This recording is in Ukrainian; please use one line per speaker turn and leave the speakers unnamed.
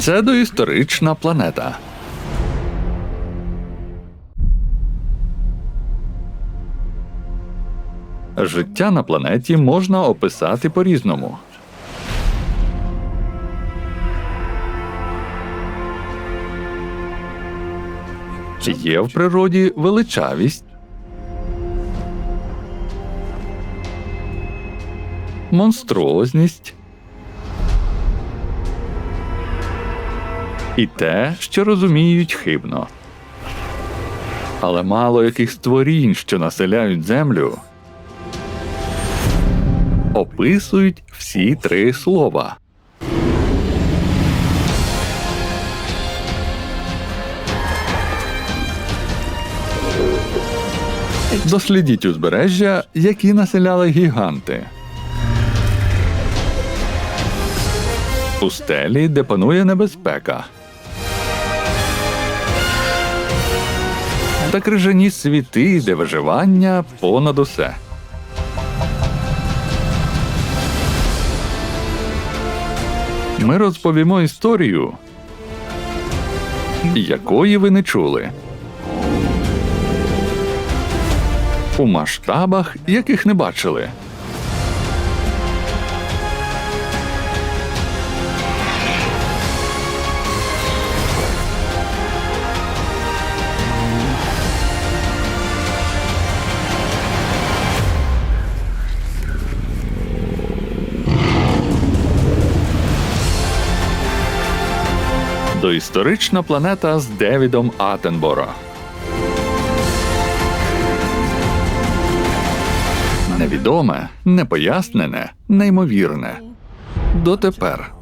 Це доісторична планета. Життя на планеті можна описати по-різному. Є в природі величавість, монструозність і те, що розуміють хибно. Але мало яких створінь, що населяють землю, описують всі три слова. Дослідіть узбережжя, які населяли гіганти. Пустелі, де панує небезпека. Та крижані світи, де виживання понад усе. Ми розповімо історію, якої ви не чули. У масштабах, яких не бачили. Доісторична планета з Девідом Атенборо. Невідоме, непояснене, неймовірне. Дотепер.